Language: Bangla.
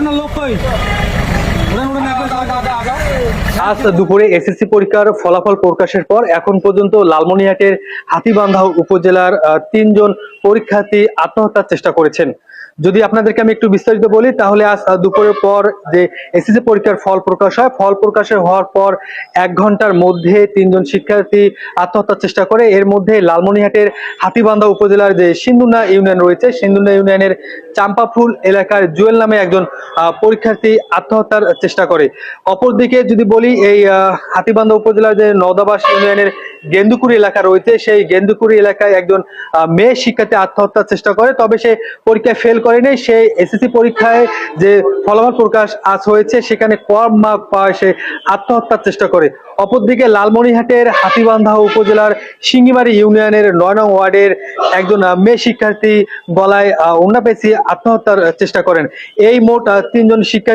আপনার লোক কই উড়ান উড়ান একবার আজ দুপুরে এসএসসি পরীক্ষার ফলাফল প্রকাশের পর এখন পর্যন্ত লালমনিরহাটের হাতিবান্ধা উপজেলার তিনজন পরীক্ষার্থী আত্মহত্যার চেষ্টা করেছেন। যদি আপনাদেরকে আমি একটু বিস্তারিত বলি, তাহলে আজ দুপুরের পর যে এসএসসি পরীক্ষার ফল প্রকাশ হয়, ফল প্রকাশের হওয়ার পর এক ঘণ্টার মধ্যে তিনজন শিক্ষার্থী আত্মহত্যার চেষ্টা করে। এর মধ্যে লালমনিহাটের হাতিবান্ধা উপজেলার যে সিন্ধুনা ইউনিয়ন রয়েছে সিন্ধুনা ইউনিয়নের চাম্পাফুল এলাকার জুয়েল নামে একজন পরীক্ষার্থী আত্মহত্যার চেষ্টা করে। অপরদিকে যদি বলি এই হাতিবান্ধা উপজেলার যে নদাবাস ইউনিয়নের গেন্দুকুড়ি এলাকা রয়েছে, সেই গেন্দুকুড়ি এলাকায় একজন মেয়ে শিক্ষার্থী আত্মহত্যার চেষ্টা করে, তবে সে পরীক্ষায় ফেল করেনি। এসএসসি পরীক্ষায় যে ফলাফল প্রকাশ হয়েছে, সেখানে কম মার্ক সে আত্মহত্যার চেষ্টা করে। অপরদিকে লালমনিরহাটের হাতিবান্ধা উপজেলার সিঙ্গিমারি ইউনিয়নের নয় নং ওয়ার্ডের একজন মেয়ে শিক্ষার্থী গলায় ওড়না পেঁচিয়ে আত্মহত্যার চেষ্টা করেন। এই মোট তিনজন শিক্ষার্থী